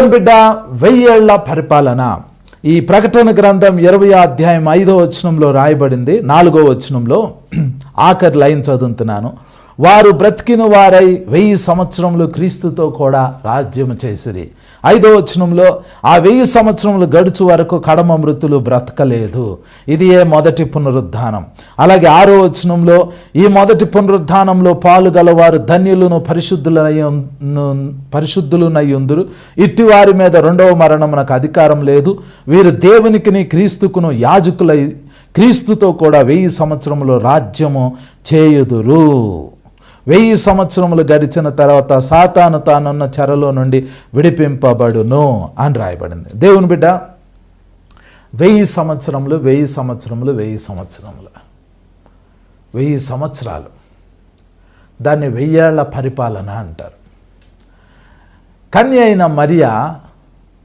దేవుని బిడ్డ వెయ్యేళ్ళ పరిపాలన. ఈ ప్రకటన గ్రంథం ఇరవై అధ్యాయం ఐదో వచనంలో రాయబడింది నాలుగో వచనంలో ఆఖరి లైన్ చదువుతున్నాను. వారు బ్రతికిన వారై వెయ్యి సంవత్సరములు క్రీస్తుతో కూడా రాజ్యం చేసిరి. ఐదో వచనంలో ఆ వెయ్యి సంవత్సరములు గడుచు వరకు కడమ మృతులు బ్రతకలేదు. ఇది ఏ మొదటి పునరుద్ధానం. అలాగే ఆరో వచనంలో ఈ మొదటి పునరుద్ధానంలో పాలు గలవారు ధన్యులను పరిశుద్ధులై పరిశుద్ధులునయ్యుందురు. ఇట్టి వారి మీద రెండవ మరణం నాకు అధికారం లేదు. వీరు దేవునికిని క్రీస్తుకును యాజకులై క్రీస్తుతో కూడా వెయ్యి సంవత్సరములు రాజ్యము చేయుదురు. వెయ్యి సంవత్సరములు గడిచిన తర్వాత సాతాను తానున్న చెరలో నుండి విడిపింపబడును అని రాయబడింది. దేవుని బిడ్డ వెయ్యి సంవత్సరములు వెయ్యి సంవత్సరములు వెయ్యి సంవత్సరములు. వెయ్యి సంవత్సరాలు. దాన్ని వెయ్యేళ్ళ పరిపాలన అంటారు. కన్య అయిన మరియా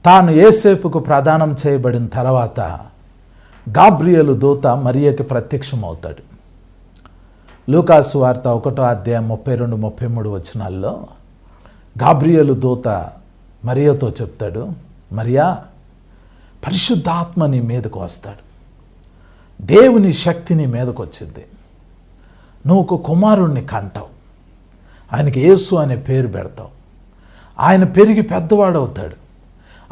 తాను ఏసేపుకు ప్రదానం చేయబడిన తర్వాత గాబ్రియలు దూత మరియకి ప్రత్యక్షమవుతాడు. లూకాసు వార్త ఒకటో అధ్యాయం ముప్పై రెండు ముప్పై మూడు వచనాల్లో గాబ్రియలు దూత మరియతో చెప్తాడు మరియా పరిశుద్ధాత్మ నీ మీదకు వస్తాడు. దేవుని శక్తి నీ మీదకు వచ్చింది నువ్వు ఒక కుమారుణ్ణి కంటావు. ఆయనకి యేసు అనే పేరు పెడతావు. ఆయన పెరిగి పెద్దవాడవుతాడు.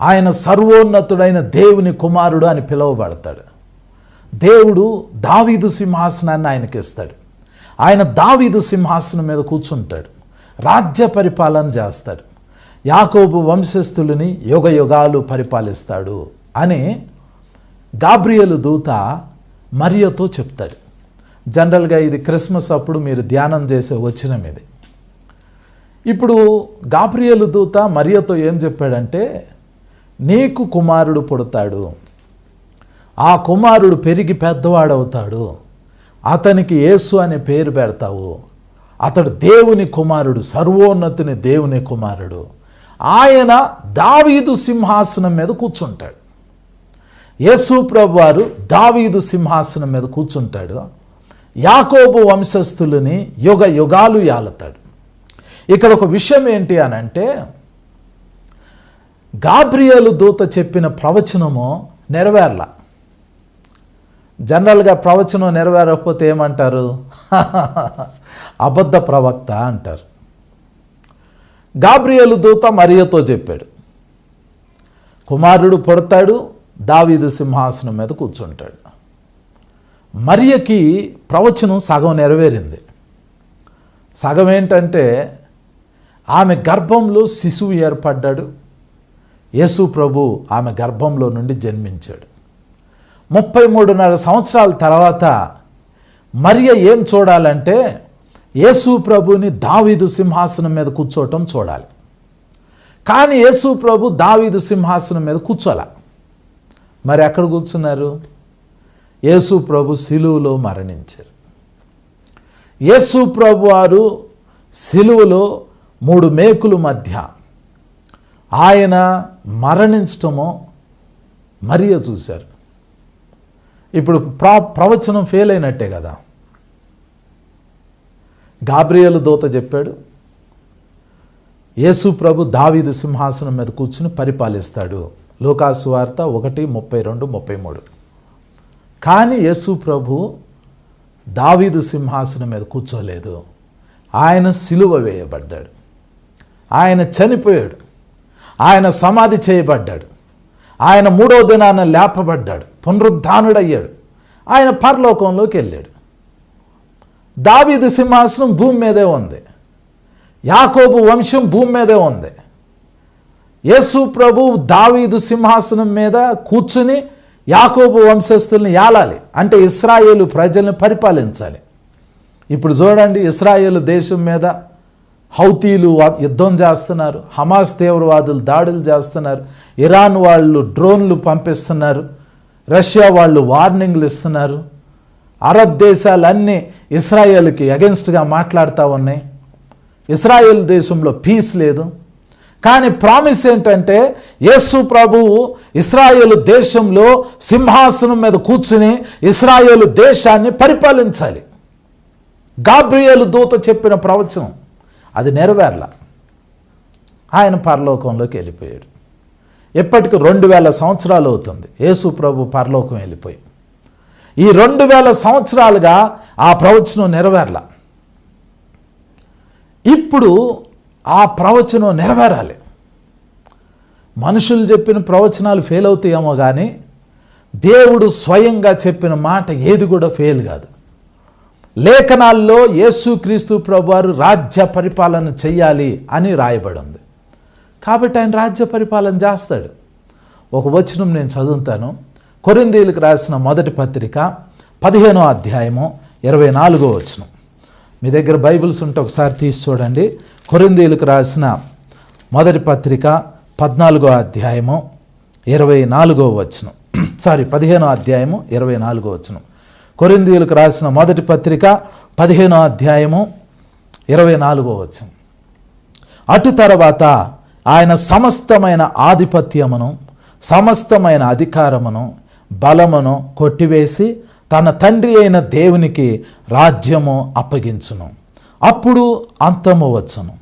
ఆయన సర్వోన్నతుడైన దేవుని కుమారుడు అని పిలువబడతాడు. దేవుడు దావీదు సింహాసనాన్ని ఆయనకి ఇస్తాడు ఆయన దావీదు సింహాసనం మీద కూర్చుంటాడు. రాజ్య పరిపాలన చేస్తాడు. యాకోబు వంశస్థులని యుగ యుగాలు పరిపాలిస్తాడు అని గాబ్రియలు దూత మరియతో చెప్తాడు. జనరల్గా ఇది క్రిస్మస్ అప్పుడు మీరు ధ్యానం చేసే వచ్చినం ఇది. ఇప్పుడు గాబ్రియలు దూత మరియతో ఏం చెప్పాడంటే నీకు కుమారుడు పుడతాడు. ఆ కుమారుడు పెరిగి పెద్దవాడవుతాడు. అతనికి యేసు అనే పేరు పెడతావు. అతడు దేవుని కుమారుడు సర్వోన్నతిని దేవుని కుమారుడు. ఆయన దావీదు సింహాసనం మీద కూర్చుంటాడు. యేసు ప్రభు వారు దావీదు సింహాసనం మీద కూర్చుంటాడు. యాకోబు వంశస్థులని యుగ యుగాలు యాలతాడు. ఇక్కడ ఒక విషయం ఏంటి అని అంటే గాబ్రియలు దూత చెప్పిన ప్రవచనము నెరవేర్ల. జనరల్గా ప్రవచనం నెరవేరకపోతే ఏమంటారు? అబద్ధ ప్రవక్త అంటారు. గాబ్రియలు దూత మరియతో చెప్పాడు. కుమారుడు పుడతాడు దావీదు సింహాసనం మీద కూర్చుంటాడు. మరియకి ప్రవచనం సగం నెరవేరింది. సగం ఏంటంటే ఆమె గర్భంలో శిశువు ఏర్పడ్డాడు. యేసు ప్రభు ఆమె గర్భంలో నుండి జన్మించాడు. ముప్పై మూడున్నర సంవత్సరాల తర్వాత మరియ ఏం చూడాలంటే యేసు ప్రభుని దావీదు సింహాసనం మీద కూర్చోవటం చూడాలి. కానీ యేసు ప్రభు దావీదు సింహాసనం మీద కూర్చోాల. మరి ఎక్కడ కూర్చున్నారు? యేసు ప్రభు శిలువలో మరణించారు. యేసు ప్రభు వారు శిలువలో మూడు మేకుల మధ్య ఆయన మరణించటము మరియ చూశారు. ఇప్పుడు ప్రా ప్రవచనం ఫెయిల్ అయినట్టే కదా. గాబ్రియలు దూత చెప్పాడు యేసు ప్రభు దావీదు సింహాసనం మీద కూర్చుని పరిపాలిస్తాడు. లోకాసు వార్త ఒకటి ముప్పై రెండు ముప్పై మూడు. కానీ యేసు ప్రభు దావీదు సింహాసనం మీద కూర్చోలేదు. ఆయన సిలువ వేయబడ్డాడు. ఆయన చనిపోయాడు. ఆయన సమాధి చేయబడ్డాడు. ఆయన మూడో దినాన లేపబడ్డాడు. పునరుద్ధానుడయ్యాడు. ఆయన పరలోకంలోకి వెళ్ళాడు. దావీదు సింహాసనం భూమి మీదే ఉంది. యాకోబు వంశం భూమి మీదే ఉంది. యేసు ప్రభు దావీదు సింహాసనం మీద కూర్చుని యాకోబు వంశస్థుల్ని ఏలాలి అంటే ఇస్రాయేలు ప్రజల్ని పరిపాలించాలి. ఇప్పుడు చూడండి ఇస్రాయేల్ దేశం మీద హౌతీలు యుద్ధం చేస్తున్నారు. హమాస్ తీవ్రవాదులు దాడులు చేస్తున్నారు. ఇరాన్ వాళ్ళు డ్రోన్లు పంపిస్తున్నారు. రష్యా వాళ్ళు వార్నింగ్లు ఇస్తున్నారు. అరబ్ దేశాలన్నీ ఇస్రాయేల్కి అగెన్స్ట్గా మాట్లాడుతూ ఉన్నాయి. ఇస్రాయేల్ దేశంలో పీస్ లేదు. కానీ ప్రామిస్ ఏంటంటే యేసు ప్రభువు ఇస్రాయేలు దేశంలో సింహాసనం మీద కూర్చుని ఇస్రాయేలు దేశాన్ని పరిపాలించాలి. గాబ్రియేలు దూత చెప్పిన ప్రవచనం అది నెరవేర్ల. ఆయన పరలోకంలోకి వెళ్ళిపోయాడు. ఇప్పటికి రెండు వేల సంవత్సరాలు అవుతుంది. యేసు ప్రభు పరలోకం వెళ్ళిపోయి. ఈ రెండు వేల సంవత్సరాలుగా ఆ ప్రవచనం నెరవేరల. ఇప్పుడు ఆ ప్రవచనం నెరవేరాలి. మనుషులు చెప్పిన ప్రవచనాలు ఫెయిల్ అవుతాయేమో కానీ దేవుడు స్వయంగా చెప్పిన మాట ఏది కూడా ఫెయిల్ కాదు. లేఖనాల్లో యేసుక్రీస్తు ప్రభువారు రాజ్య పరిపాలన చెయ్యాలి అని రాయబడి ఉంది. కాబట్టి ఆయన రాజ్య పరిపాలన చేస్తాడు. ఒక వచనం నేను చదువుతాను. కొరిందీలకు రాసిన మొదటి పత్రిక పదిహేనో అధ్యాయము ఇరవై నాలుగో వచనం. మీ దగ్గర బైబిల్స్ ఉంటే ఒకసారి తీసి చూడండి. కొరిందీలకు రాసిన మొదటి పత్రిక పద్నాలుగో అధ్యాయము ఇరవై నాలుగో వచనం. సారీ పదిహేనో అధ్యాయము ఇరవై నాలుగో వచనం. కొరిందీయులకు రాసిన మొదటి పత్రిక పదిహేనో అధ్యాయము ఇరవై నాలుగో వచనం. అటు తర్వాత ఆయన సమస్తమైన ఆధిపత్యమును సమస్తమైన అధికారమును బలమును కొట్టివేసి తన తండ్రి అయిన దేవునికి రాజ్యము అప్పగించును. అప్పుడు అంతము వచ్చును.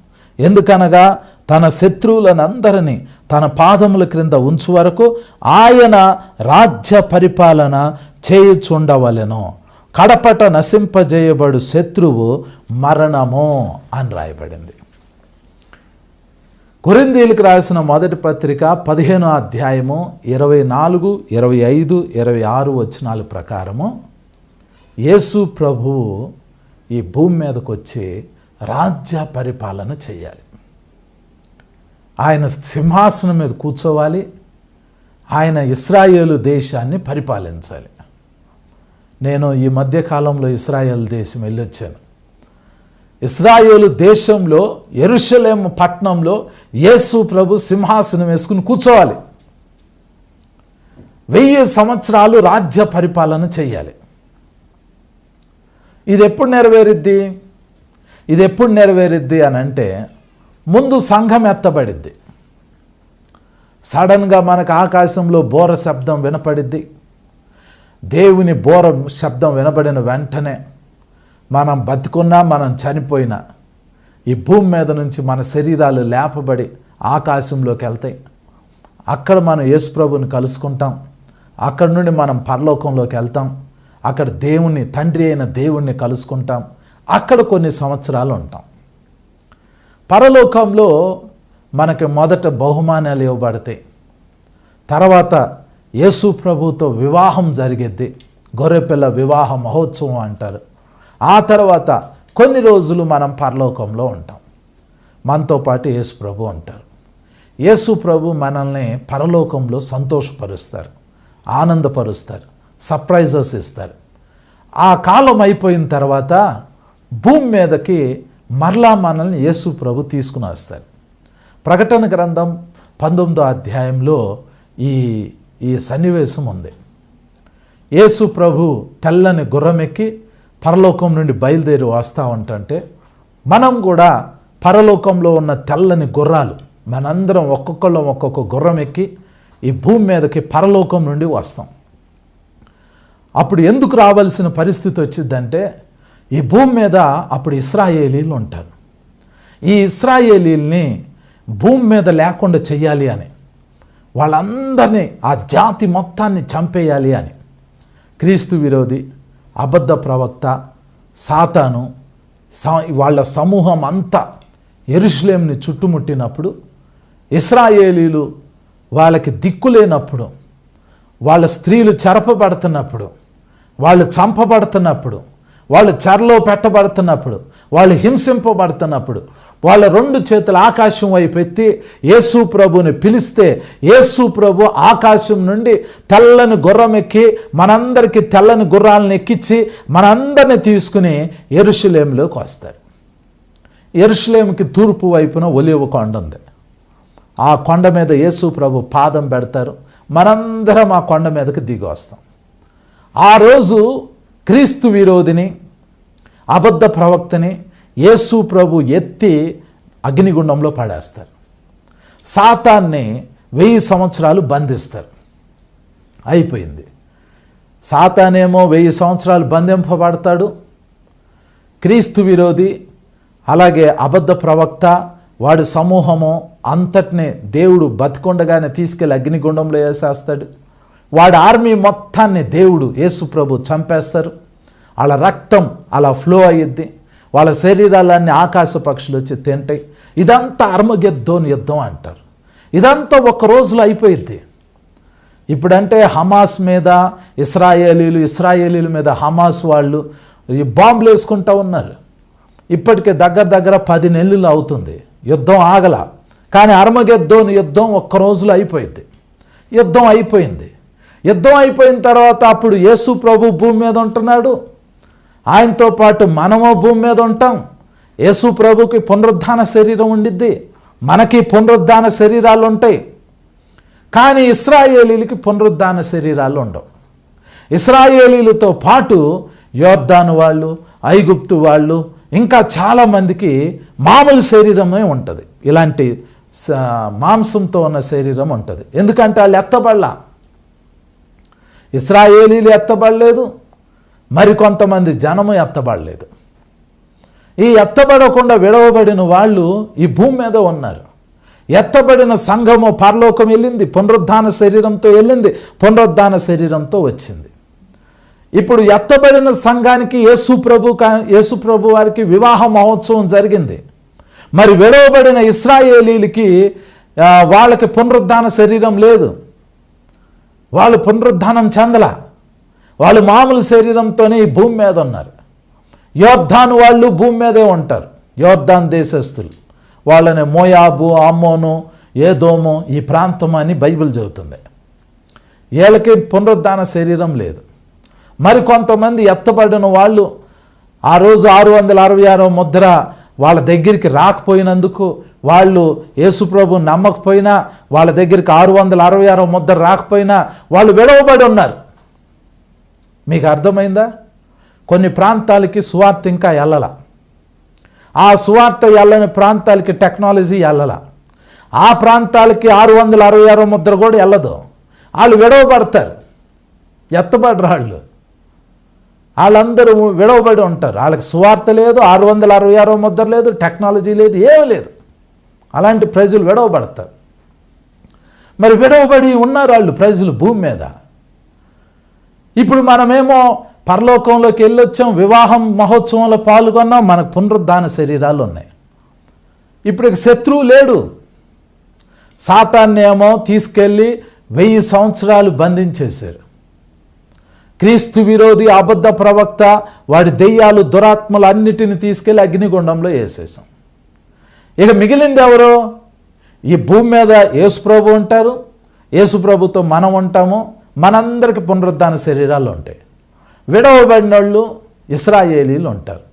ఎందుకనగా తన శత్రువులనందరినీ తన పాదముల క్రింద ఉంచు వరకు ఆయన రాజ్య పరిపాలన చేయుచుండవలెను. కడపట నశింపజేయబడు శత్రువు మరణము అని రాయబడింది. కొరిందీలకు రాసిన మొదటి పత్రిక పదిహేనో అధ్యాయము ఇరవై నాలుగు ఇరవై ఐదు ఇరవై ఆరు వచనాల ప్రకారము యేసు ప్రభువు ఈ భూమి మీదకు వచ్చి రాజ్య పరిపాలన చేయాలి. ఆయన సింహాసనం మీద కూర్చోవాలి. ఆయన ఇస్రాయేలు దేశాన్ని పరిపాలించాలి. నేను ఈ మధ్యకాలంలో ఇస్రాయేల్ దేశం వెళ్ళొచ్చాను. ఇస్రాయేలు దేశంలో ఎరుషలేం పట్టణంలో యేసు ప్రభు సింహాసనం వేసుకుని కూర్చోవాలి. వెయ్యి సంవత్సరాలు రాజ్య పరిపాలన చేయాలి. ఇది ఎప్పుడు నెరవేరుద్ది? ఇది ఎప్పుడు నెరవేరుద్ది అని అంటే ముందు సంఘం ఎత్తబడిద్ది. సడన్గా మనకు ఆకాశంలో బోర శబ్దం వినపడిద్ది. దేవుని బోర శబ్దం వినబడిన వెంటనే మనం బతుకున్నా మనం చనిపోయినా ఈ భూమి మీద నుంచి మన శరీరాలు లేపబడి ఆకాశంలోకి వెళ్తాయి. అక్కడ మనం యేసుప్రభుని కలుసుకుంటాం. అక్కడ నుండి మనం పరలోకంలోకి వెళ్తాం. అక్కడ దేవుణ్ణి తండ్రి అయిన దేవుణ్ణి కలుసుకుంటాం. అక్కడ కొన్ని సంవత్సరాలు ఉంటాం. పరలోకంలో మనకి మొదట బహుమానాలు ఇవ్వబడతాయి. తర్వాత యేసు ప్రభుతో వివాహం జరిగేది గొర్రెపిల్ల వివాహ మహోత్సవం అంటారు. ఆ తర్వాత కొన్ని రోజులు మనం పరలోకంలో ఉంటాం. మనతో పాటు యేసు ప్రభు అంటారు యేసు ప్రభు మనల్ని పరలోకంలో సంతోషపరుస్తారు ఆనందపరుస్తారు సర్ప్రైజెస్ ఇస్తారు. ఆ కాలం అయిపోయిన తర్వాత భూమి మీదకి మరలా మనల్ని యేసు ప్రభు తీసుకుని వస్తారు. ప్రకటన గ్రంథం పంతొమ్మిదో అధ్యాయంలో ఈ ఈ సన్నివేశం ఉంది. యేసు ప్రభు తెల్లని గుర్రమెక్కి పరలోకం నుండి బయలుదేరి వస్తూ ఉంటుంటే మనం కూడా పరలోకంలో ఉన్న తెల్లని గుర్రాలు మనందరం ఒక్కొక్కళ్ళం ఒక్కొక్క గుర్రం ఎక్కి ఈ భూమి మీదకి పరలోకం నుండి వస్తాం. అప్పుడు ఎందుకు రావాల్సిన పరిస్థితి వచ్చిందంటే ఈ భూమి మీద అప్పుడు ఇస్రాయేలీలు ఉంటారు. ఈ ఇస్రాయేలీల్ని భూమి మీద లేకుండా చెయ్యాలి అని వాళ్ళందరినీ ఆ జాతి మొత్తాన్ని చంపేయాలి అని క్రీస్తు విరోధి అబద్ధ ప్రవక్త సాతాను స- వాళ్ళ సమూహం అంతా ఎరుషులేంని చుట్టుముట్టినప్పుడు ఇస్రాయేలీలు వాళ్ళకి దిక్కులేనప్పుడు వాళ్ళ స్త్రీలు చెరపబడుతున్నప్పుడు వాళ్ళు చంపబడుతున్నప్పుడు వాళ్ళు చెరలో పెట్టబడుతున్నప్పుడు వాళ్ళు హింసింపబడుతున్నప్పుడు వాళ్ళ రెండు చేతులు ఆకాశం వైపు ఎత్తి యేసు ప్రభుని పిలిస్తే యేసు ప్రభు ఆకాశం నుండి తెల్లని గుర్రం ఎక్కి మనందరికీ తెల్లని గుర్రాలను ఎక్కించి మనందరిని తీసుకుని ఎరుషులేంలోకి వస్తాడు ఎరుషులేంకి తూర్పు వైపున ఒలివ కొండ ఉంది. ఆ కొండ మీద యేసు ప్రభు పాదం పెడతారు. మనందరం ఆ కొండ మీదకి దిగి వస్తాం. ఆ రోజు క్రీస్తు విరోధిని అబద్ధ ప్రవక్తని యేసు ప్రభు ఎత్తి అగ్నిగుండంలో పడేస్తారు. సాతాన్ని వెయ్యి సంవత్సరాలు బంధిస్తారు. అయిపోయింది. సాతానేమో వెయ్యి సంవత్సరాలు బంధింపబడతాడు. క్రీస్తు విరోధి అలాగే అబద్ధ ప్రవక్త వాడి సమూహము అంతటినే దేవుడు బతికొండగానే తీసుకెళ్ళి అగ్నిగుండంలో వేసేస్తాడు. వాడి ఆర్మీ మొత్తాన్ని దేవుడు యేసు ప్రభు చంపేస్తారు. వాళ్ళ రక్తం అలా ఫ్లో అయ్యిద్ది వాళ్ళ శరీరాలన్నీ ఆకాశ పక్షులు వచ్చి తింటాయి. ఇదంతా అర్మగెద్దోని యుద్ధం అంటారు. ఇదంతా ఒక రోజులో అయిపోయింది ఇప్పుడంటే హమాస్ మీద ఇస్రాయేలీలు ఇస్రాయేలీల మీద హమాస్ వాళ్ళు ఈ బాంబులు వేసుకుంటూ ఉన్నారు. ఇప్పటికే దగ్గర దగ్గర పది నెలలు అవుతుంది. యుద్ధం ఆగల. కానీ అర్మగెద్దోని యుద్ధం ఒక్క రోజులో అయిపోయింది యుద్ధం అయిపోయింది. యుద్ధం అయిపోయిన తర్వాత అప్పుడు యేసు ప్రభు భూమి మీద ఉంటున్నాడు. ఆయనతో పాటు మనము భూమి మీద ఉంటాం. యేసు ప్రభుకి పునరుద్ధాన శరీరం ఉండిద్ది. మనకి పునరుద్ధాన శరీరాలు ఉంటాయి. కానీ ఇస్రాయేలీలకి పునరుద్ధాన శరీరాలు ఉండవు. ఇస్రాయేలీలతో పాటు యోర్దాను వాళ్ళు ఐగుప్తు వాళ్ళు ఇంకా చాలామందికి మామూలు శరీరమే ఉంటుంది. ఇలాంటి మాంసంతో ఉన్న శరీరం ఉంటుంది. ఎందుకంటే వాళ్ళు ఎత్తబడలా. ఇస్రాయేలీలు ఎత్తబడలేదు. మరికొంతమంది జనము ఎత్తబడలేదు. ఈ ఎత్తబడకుండా విడవబడిన వాళ్ళు ఈ భూమి మీద ఉన్నారు. ఎత్తబడిన సంఘము పరలోకం వెళ్ళింది పునరుద్ధాన శరీరంతో వెళ్ళింది పునరుద్ధాన శరీరంతో వచ్చింది. ఇప్పుడు ఎత్తబడిన సంఘానికి యేసు ప్రభు కా- యేసు ప్రభు వారికి వివాహ మహోత్సవం జరిగింది. మరి విడవబడిన ఇస్రాయేలీలకి వాళ్ళకి పునరుద్ధాన శరీరం లేదు. వాళ్ళు పునరుద్ధానం చెందల. వాళ్ళు మామూలు శరీరంతోనే ఈ భూమి మీద ఉన్నారు. యోద్ధాను వాళ్ళు భూమి మీదే ఉంటారు. యోద్ధాన్ దేశస్థులు. వాళ్ళని మోయాబు అమ్మోను ఏదోమో ఈ ప్రాంతం అని బైబిల్ చెబుతుంది. వీళ్ళకి పునరుద్ధాన శరీరం లేదు. మరి కొంతమంది ఎత్తబడిన వాళ్ళు ఆ రోజు ఆరు వందల అరవై ఆరో ముద్ర వాళ్ళ దగ్గరికి రాకపోయినందుకు వాళ్ళు యేసుప్రభు నమ్మకపోయినా వాళ్ళ దగ్గరికి ఆరు వందల అరవై ఆరో ముద్ర రాకపోయినా వాళ్ళు విడవబడి ఉన్నారు. మీకు అర్థమైందా? కొన్ని ప్రాంతాలకి సువార్త ఇంకా ఎల్లల. ఆ సువార్త వెళ్ళని ప్రాంతాలకి టెక్నాలజీ ఎల్లల. ఆ ప్రాంతాలకి ఆరు వందల అరవై ఆరో ముద్ర కూడా వెళ్ళదు వాళ్ళు విడవబడతారు. ఎత్తబడరు వాళ్ళు. వాళ్ళందరూ విడవబడి ఉంటారు. వాళ్ళకి సువార్త లేదు ఆరు వందల అరవై ఆరో ముద్ర లేదు టెక్నాలజీ లేదు ఏమీ లేదు. అలాంటి ప్రజలు విడవబడతారు. మరి విడవబడి ఉన్నారు వాళ్ళు ప్రజలు భూమి మీద. ఇప్పుడు మనమేమో పరలోకంలోకి వెళ్ళొచ్చాం వివాహం మహోత్సవంలో పాల్గొన్నాం మనకు పునరుద్ధాన శరీరాలు ఉన్నాయి. ఇప్పుడు ఇక శత్రువు లేడు. సాతాన్నేమో తీసుకెళ్ళి వెయ్యి సంవత్సరాలు బంధించేశారు. క్రీస్తు విరోధి అబద్ధ ప్రవక్త వాడి దెయ్యాలు దురాత్మలు అన్నిటిని తీసుకెళ్ళి అగ్నిగుండంలో వేసేసాం ఇక మిగిలింది ఎవరు? ఈ భూమి మీద యేసుప్రభు ఉంటారు. యేసుప్రభుతో మనం ఉంటాము. మనందరికి పునరుద్ధాన శరీరాలు ఉంటాయి. విడవబడిన వాళ్ళు ఇస్రాయేలీలు ఉంటారు.